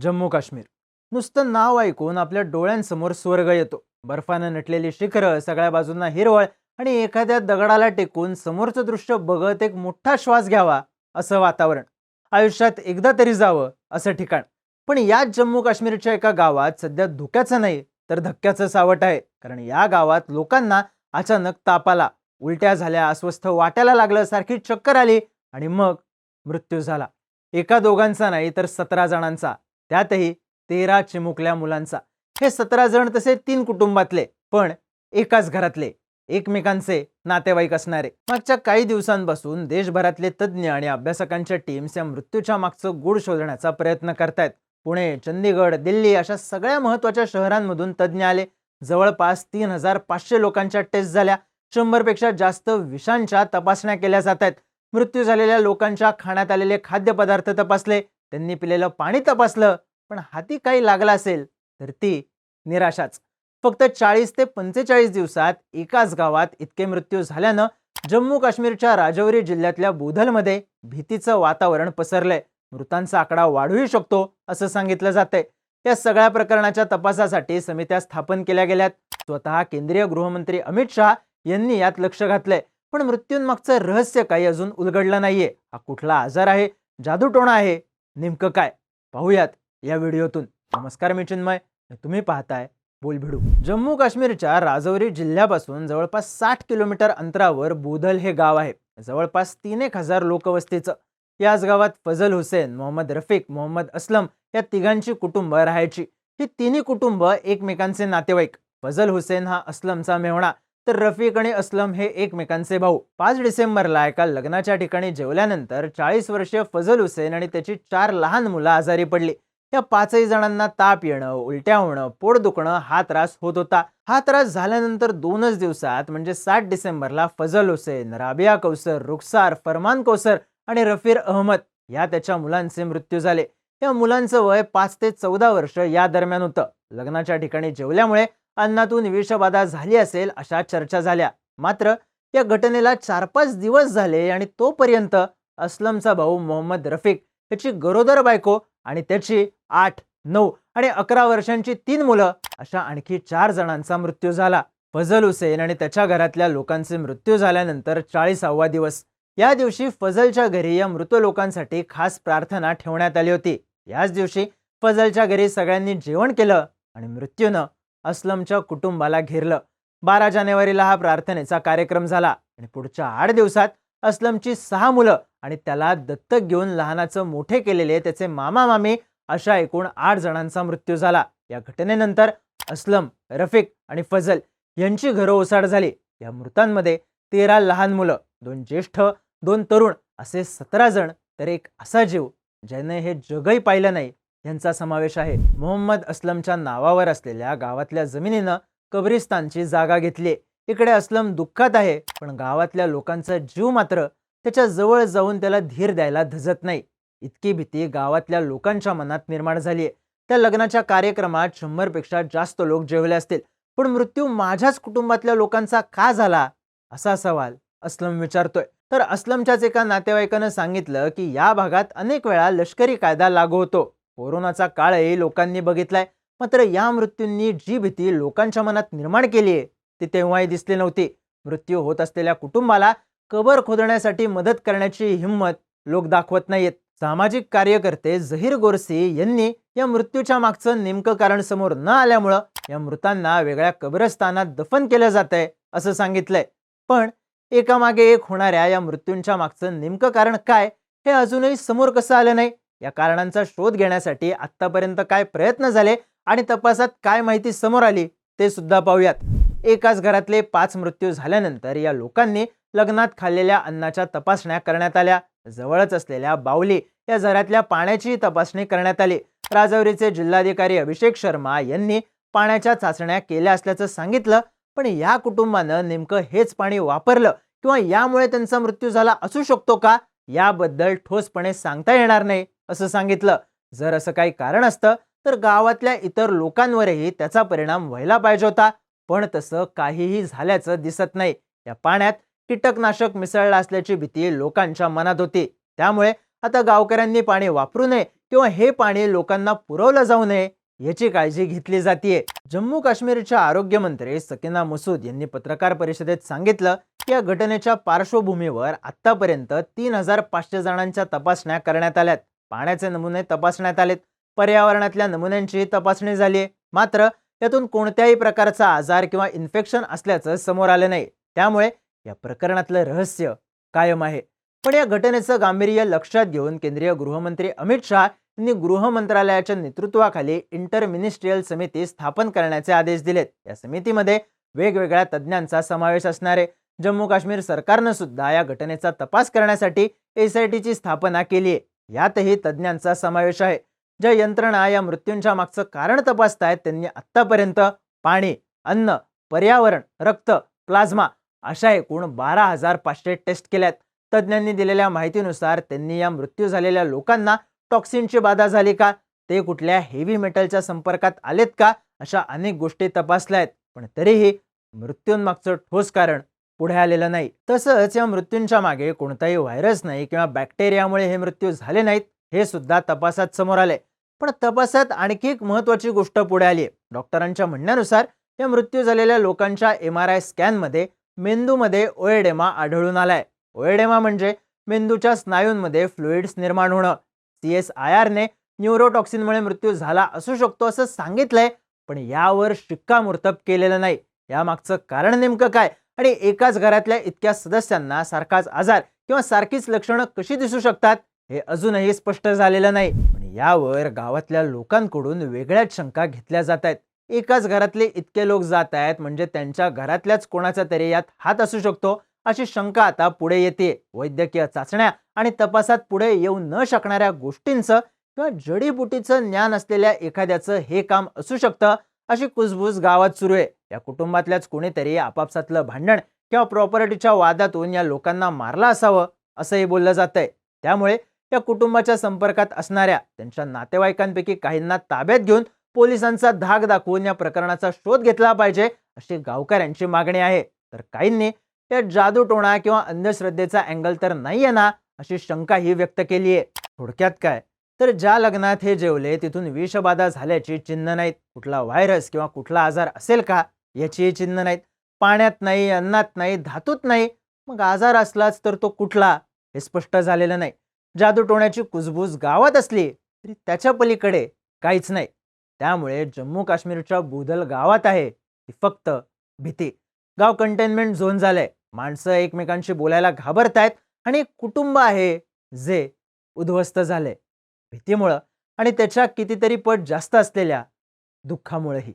जम्मू काश्मीर. नुसतं नाव ऐकून आपल्या डोळ्यांसमोर स्वर्ग येतो. बर्फानं नटलेली शिखरं सगळ्या बाजूंना हिरवळ आणि एखाद्या दगडाला टेकून समोरचं दृश्य बघत एक मोठा श्वास घ्यावा असं वातावरण. आयुष्यात एकदा तरी जावं असं ठिकाण. पण याच जम्मू काश्मीरच्या एका गावात सध्या धोक्याचं नाही तर धक्क्याचं सावट आहे. कारण या गावात लोकांना अचानक ताप आला. उलट्या झाल्या अस्वस्थ वाटायला लागलं सारखी चक्कर आली आणि मग मृत्यू झाला. एका दोघांचा नाही तर सतरा जणांचा. त्यातही तेरा चिमुकल्या मुलांचा. हे सतरा जण तसे तीन कुटुंबातले पण एकाच घरातले एकमेकांचे नातेवाईक असणारे. मागच्या काही दिवसांपासून देशभरातले तज्ज्ञ आणि अभ्यासकांच्या टीम्स या मृत्यूच्या मागचं गूढ शोधण्याचा प्रयत्न करतायत. पुणे चंदीगड दिल्ली अशा सगळ्या महत्त्वाच्या शहरांमधून तज्ज्ञ आले. जवळपास तीन हजार पाचशे लोकांच्या टेस्ट झाल्या. शंभरपेक्षा जास्त विषांच्या तपासण्या केल्या जात आहेत मृत्यू झालेल्या लोकांच्या खाण्यात आलेले खाद्यपदार्थ तपासले. त्यांनी पिलेलं पाणी तपासलं पण हाती काही लागला असेल तर ती निराशाच. फक्त चाळीस ते पंचेचाळीस दिवसात एकाच गावात इतके मृत्यू झाल्यानं जम्मू काश्मीरच्या राजौरी जिल्ह्यातल्या बोधलमध्ये भीतीचं वातावरण पसरलंय. मृतांचा आकडा वाढूही शकतो असं सांगितलं जातंय. या सगळ्या प्रकरणाच्या तपासासाठी समित्या स्थापन केल्या गेल्यात. स्वतः केंद्रीय गृहमंत्री अमित शहा यांनी यात लक्ष घातलंय. पण मृत्यूंमागचं रहस्य काही अजून उलगडलं नाहीये. हा कुठला आजार आहे? जादूटोणा आहे. नेमकं काय? पाहूयात या व्हिडिओतून. नमस्कार मी चिन्मय तुम्ही पाहताय बोलभिडू. जम्मू काश्मीरच्या राजौरी जिल्ह्यापासून जवळपास साठ किलोमीटर अंतरावर बुधल हे गाव आहे. जवळपास तीन एक हजार लोकवस्तीचं. याच गावात फजल हुसेन मोहम्मद रफिक मोहम्मद असलम या तिघांची कुटुंब राहायची. ही तिन्ही कुटुंब एकमेकांचे नातेवाईक. फजल हुसेन हा असलमचा मेहणा तर रफिक आणि असलम हे एकमेकांचे भाऊ. पाच डिसेंबरला एका लग्नाच्या ठिकाणी जेवल्यानंतर चाळीस वर्षीय फजल हुसेन आणि त्याची चार लहान मुलं आजारी पडली. या पाचही जणांना ताप येणं उलट्या होणं पोट दुखणं हा त्रास होत होता. हा त्रास झाल्यानंतर दोनच दिवसात म्हणजे सात डिसेंबरला फजल हुसेन राबिया कौसर रुखसार फरमान कौसर आणि रफीर अहमद या त्याच्या मुलांचे मृत्यू झाले. या मुलांचं वय पाच ते चौदा वर्ष या दरम्यान होतं. लग्नाच्या ठिकाणी जेवल्यामुळे अन्नातून विषबाधा झाली असेल अशा चर्चा झाल्या. मात्र या घटनेला चार पाच दिवस झाले आणि तोपर्यंत असलमचा भाऊ मोहम्मद रफिक त्याची गरोदर बायको आणि त्याची आठ नऊ आणि अकरा वर्षांची तीन मुलं अशा आणखी चार जणांचा मृत्यू झाला. फजल हुसेन आणि त्याच्या घरातल्या लोकांचे मृत्यू झाल्यानंतर चाळीसावा दिवस. या दिवशी फजलच्या घरी या मृत लोकांसाठी खास प्रार्थना ठेवण्यात आली होती. याच दिवशी फजलच्या घरी सगळ्यांनी जेवण केलं आणि मृत्यूनं असलमच्या कुटुंबाला घेरलं. बारा जानेवारीला हा प्रार्थनेचा कार्यक्रम झाला आणि पुढच्या आठ दिवसात असलमची सहा मुलं आणि त्याला दत्तक घेऊन लहानाचं मोठे केलेले त्याचे मामा मामी अशा एकूण आठ जणांचा मृत्यू झाला. या घटनेनंतर असलम रफिक आणि फजल यांची घरं ओसाड झाली. या मृतांमध्ये तेरा लहान मुलं दोन ज्येष्ठ दोन तरुण असे सतरा जण तर एक असा जीव ज्याने हे जगही पाहिलं नाही. यांचा समावेश आहे. मोहम्मद असलमच्या नावावर असलेल्या गावातल्या जमिनीनं कब्रिस्तानची जागा घेतली. इकडे असलम दुःखात आहे पण गावातल्या लोकांचा जीव मात्र त्याच्याजवळ जाऊन त्याला धीर द्यायला धजत नाही. इतकी भीती गावातल्या लोकांच्या मनात निर्माण झाली आहे. त्या लग्नाच्या कार्यक्रमात शंभरपेक्षा जास्त लोक जेवले असतील. पण मृत्यू माझ्याच कुटुंबातल्या लोकांचा का झाला? असा सवाल असलम विचारतोय. तर असलमच्याच एका नातेवाईकानं सांगितलं की या भागात अनेक वेळा लष्करी कायदा लागू होतो. कोरोनाचा काळही लोकांनी बघितलाय. मात्र या मृत्यूंनी जी भीती लोकांच्या मनात निर्माण केली आहे ती तेव्हाही दिसली नव्हती. मृत्यू होत असलेल्या कुटुंबाला कबर खोदण्यासाठी मदत करण्याची हिंमत लोक दाखवत नाहीत सामाजिक कार्यकर्ते झहीर गोरसी यांनी या मृत्यूच्या मागचं नेमकं कारण समोर न आल्यामुळं या मृतांना वेगळ्या कब्रस्तानात दफन केलं जात आहे असं सांगितलंय. पण एकामागे एक होणाऱ्या या मृत्यूंच्या मागचं नेमकं कारण काय हे अजूनही समोर कसं आलं नाही? या कारणांचा शोध घेण्यासाठी आतापर्यंत काय प्रयत्न झाले आणि तपासात काय माहिती समोर आली ते सुद्धा पाहूयात. एकाच घरातले पाच मृत्यू झाल्यानंतर या लोकांनी लग्नात खाल्लेल्या अन्नाच्या तपासण्या करण्यात आल्या. जवळच असलेल्या बावली या झऱ्यातल्या पाण्याची तपासणी करण्यात आली. राजौरीचे जिल्हाधिकारी अभिषेक शर्मा यांनी पाण्याच्या चाचण्या केल्या असल्याचं सांगितलं पण या कुटुंबानं नेमकं हेच पाणी वापरलं किंवा यामुळे त्यांचा मृत्यू झाला असू शकतो का? याबद्दल ठोसपणे सांगता येणार नाही. असं सांगितलं. जर असं काही कारण असतं तर गावातल्या इतर लोकांवरही त्याचा परिणाम व्हायला पाहिजे होता. पण तसं काहीही झाल्याचं दिसत नाही. या पाण्यात कीटकनाशक मिसळलं असल्याची भीती लोकांच्या मनात होती. त्यामुळे आता गावकऱ्यांनी पाणी वापरू नये किंवा हे पाणी लोकांना पुरवलं जाऊ नये याची काळजी घेतली जाते जम्मू काश्मीरच्या आरोग्यमंत्री सकिना मसूद यांनी पत्रकार परिषदेत सांगितलं की या घटनेच्या पार्श्वभूमीवर आतापर्यंत तीन हजार पाचशे जणांच्या तपासण्या करण्यात आल्यात. पाण्याचे नमुने तपासण्यात आलेत. पर्यावरणातल्या नमुन्यांचीही तपासणी झाली आहे मात्र त्यातून कोणत्याही प्रकारचा आजार किंवा इन्फेक्शन असल्याचं समोर आलं नाही. त्यामुळे या प्रकरणातलं रहस्य कायम आहे. पण या घटनेचं गांभीर्य लक्षात घेऊन केंद्रीय गृहमंत्री अमित शहा यांनी गृह मंत्रालयाच्या नेतृत्वाखाली इंटर मिनिस्ट्रियल समिती स्थापन करण्याचे आदेश दिलेत. या समितीमध्ये वेगवेगळ्या तज्ज्ञांचा समावेश असणारे जम्मू काश्मीर सरकारनं सुद्धा या घटनेचा तपास करण्यासाठी एस आय टीची स्थापना केली आहे यातही तज्ज्ञांचा समावेश आहे. ज्या यंत्रणा या मृत्यूंच्या मागचं कारण तपासतायत त्यांनी आत्तापर्यंत पाणी अन्न पर्यावरण रक्त प्लाझ्मा अशा एकूण बारा हजार पाचशे टेस्ट केल्यात. तज्ज्ञांनी दिलेल्या माहितीनुसार त्यांनी या मृत्यू झालेल्या लोकांना टॉक्सिनची बाधा झाली का? ते कुठल्या हेवी मेटलच्या संपर्कात आलेत का? अशा अनेक गोष्टी तपासल्या आहेत पण तरीही मृत्यूंमागचं ठोस कारण पुढे आलेलं नाही. तसंच या मृत्यूंच्या मागे कोणताही व्हायरस नाही किंवा बॅक्टेरियामुळे हे मृत्यू झाले नाहीत हे सुद्धा तपासात समोर आले पण तपासात आणखी एक महत्वाची गोष्ट पुढे आली आहे. डॉक्टरांच्या म्हणण्यानुसार या मृत्यू झालेल्या लोकांच्या एम आर आय स्कॅनमध्ये मेंदूमध्ये ओएडेमा आढळून आलाय. ओएडेमा म्हणजे मेंदूच्या स्नायूंमध्ये फ्लुइड्स निर्माण होणं. सी एस आय आरने न्यूरोटॉक्सिनमुळे मृत्यू झाला असू शकतो असं सांगितलंय पण यावर शिक्कामोर्तब केलेलं नाही. यामागचं कारण नेमकं काय? आणि एकाच घरातल्या इतक्या सदस्यांना सारखाच आजार किंवा सारखीच लक्षणं कशी दिसू शकतात हे अजूनही स्पष्ट झालेलं नाही. पण यावर गावातल्या लोकांकडून वेगळ्याच शंका घेतल्या जात आहेत. एकाच घरातले इतके लोक जात आहेत म्हणजे त्यांच्या घरातल्याच कोणाचा तरी यात हात असू शकतो अशी शंका आता पुढे येते. वैद्यकीय चाचण्या आणि तपासात पुढे येऊ न शकणाऱ्या गोष्टींचं किंवा जडीबुटीचं ज्ञान असलेल्या एखाद्याचं हे काम असू शकतं अशी कुजबूज गावात सुरू आहे. या कुटुंबातल्याच कुणीतरी आपापसातलं भांडण किंवा प्रॉपर्टीच्या वादातून या लोकांना मारलं असावं असंही बोललं जातंय. त्यामुळे या कुटुंबाच्या संपर्कात असणाऱ्या त्यांच्या नातेवाईकांपैकी काहींना ताब्यात घेऊन पोलिसांचा धाक दाखवून या प्रकरणाचा शोध घेतला पाहिजे अशी गावकऱ्यांची मागणी आहे. तर काहींनी या जादूटोणा किंवा अंधश्रद्धेचा अँगल तर नाहीये ना अशी शंका ही व्यक्त केली आहे. थोडक्यात काय? तर ज्या लग्नात हे जेवले तिथून विषबाधा झाल्याची चिन्ह नाहीत. कुठला व्हायरस किंवा कुठला आजार असेल का? याचीही चिन्ह नाहीत पाण्यात नाही अन्नात नाही धातूत नाही. मग आजार असलाच तर तो कुठला? हे स्पष्ट झालेलं नाही. जादूटोण्याची कुजबूज गावात असली तरी त्याच्या पलीकडे काहीच नाही. त्यामुळे जम्मू काश्मीरच्या बुदल गावात आहे ती फक्त भीती. गाव कंटेनमेंट झोन झालंय. माणसं एकमेकांशी बोलायला घाबरतायत आणि एक कुटुंब आहे जे उद्ध्वस्त झालंय. भीतीमुळं आणि त्याच्या कितीतरी पट जास्त असलेल्या दुःखामुळेही.